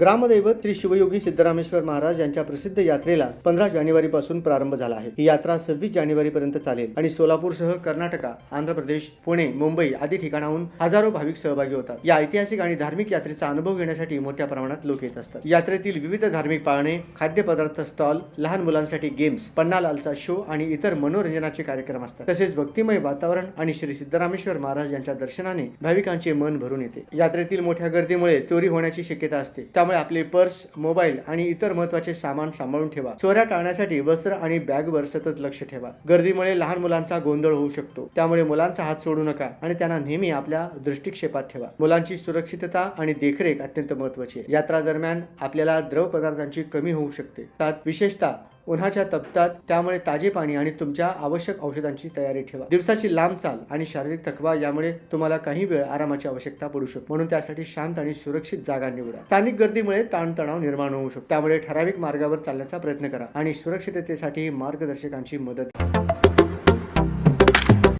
ग्रामदैवत श्री शिवयोगी सिद्धरामेश्वर महाराज यांच्या प्रसिद्ध यात्रेला पंधरा जानेवारी पासून प्रारंभ झाला आहे. ही यात्रा सव्वीस जानेवारी पर्यंत चालेल आणि सोलापूरसह कर्नाटका आंध्र प्रदेश पुणे मुंबई आदी ठिकाणाहून हजारो भाविक सहभागी होतात. या ऐतिहासिक आणि धार्मिक यात्रेचा अनुभव घेण्यासाठी मोठ्या प्रमाणात लोक येत असतात. यात्रेतील विविध धार्मिक पाळणे खाद्यपदार्थ स्टॉल लहान मुलांसाठी गेम्स पन्नालालचा शो आणि इतर मनोरंजनाचे कार्यक्रम असतात. तसेच भक्तिमय वातावरण आणि श्री सिद्धरामेश्वर महाराज यांच्या दर्शनाने भाविकांचे मन भरून येते. यात्रेतील मोठ्या गर्दीमुळे चोरी होण्याची शक्यता असते. त्यामुळे आपले पर्स मोबाईल आणि इतर महत्त्वाचे सामान सांभाळून ठेवा. चोऱ्या टाळण्यासाठी वस्त्र आणि बॅगवर सतत लक्ष ठेवा. गर्दीमुळे लहान मुलांचा गोंधळ होऊ शकतो. त्यामुळे मुलांचा हात सोडू नका आणि त्यांना नेहमी आपल्या दृष्टिक्षेपात ठेवा. मुलांची सुरक्षितता आणि देखरेख अत्यंत महत्वाची आहे. यात्रा दरम्यान आपल्याला द्रव पदार्थांची कमी होऊ शकते. त्यात विशेषतः उन्हाच्या तप्तात त्यामुळे ताजे पाणी आणि तुमच्या आवश्यक औषधांची तयारी ठेवा. दिवसाची लांब चाल आणि शारीरिक थकवा यामुळे तुम्हाला काही वेळ आरामाची आवश्यकता पडू शकते. म्हणून त्यासाठी शांत आणि सुरक्षित जागा निवडा. स्थानिक गर्दीमुळे ताणतणाव निर्माण होऊ शकतो. त्यामुळे ठराविक मार्गावर चालण्याचा प्रयत्न करा आणि सुरक्षिततेसाठी मार्गदर्शकांची मदत घ्या.